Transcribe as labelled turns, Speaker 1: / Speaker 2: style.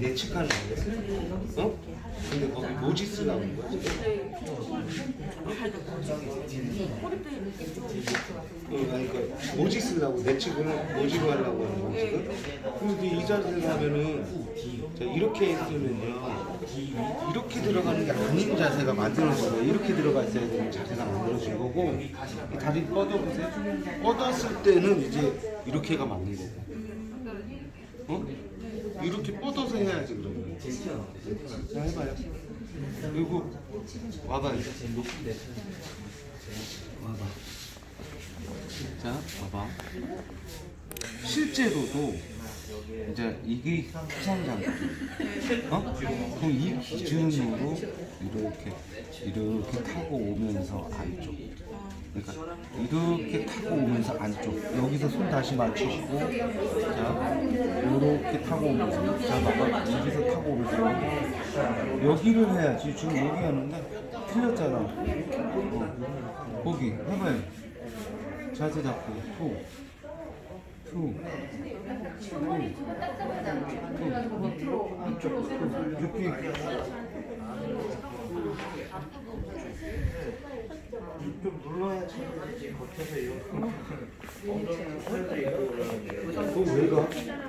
Speaker 1: 예측하는 거예요? 어? 근데 거기 뭐지 쓰라는 거지? 어, 아니, 그러니까 뭐지 쓰려고 예측을 뭐지로 하려고 하는 거지 지금? 근데 이 자세를 하면은 자, 이렇게 했으면요 이렇게 들어가는 게 아닌 자세가 만들어진 거예요 이렇게 들어가 있어야 되는 자세가 만들어진 거고 이 다리 뻗어보세요 뻗었을 때는 이제 이렇게가 맞는 거고 어? 이렇게 뻗어서 해야지 그러면. 자 해봐요. 그리고 와봐요. 와봐. 자 봐봐. 실제로도 이제 이게 후상장 어? 이 기준으로 이렇게 이렇게 타고 오면서 안쪽. 그러니까 이렇게 타고 오면서 안쪽. 여기서 손 다시 맞추시고 자 이렇게 타고 오면서 여기서 타고 오면서 여기를 해야지 지금 여기 하는데 틀렸잖아 어. 거기 해봐요 자세 잡고 후 후. 이렇게 좀 눌러야 지 겉에서 이렇게 엉덩이 펴져 있고 그러는데 그거 왜 가?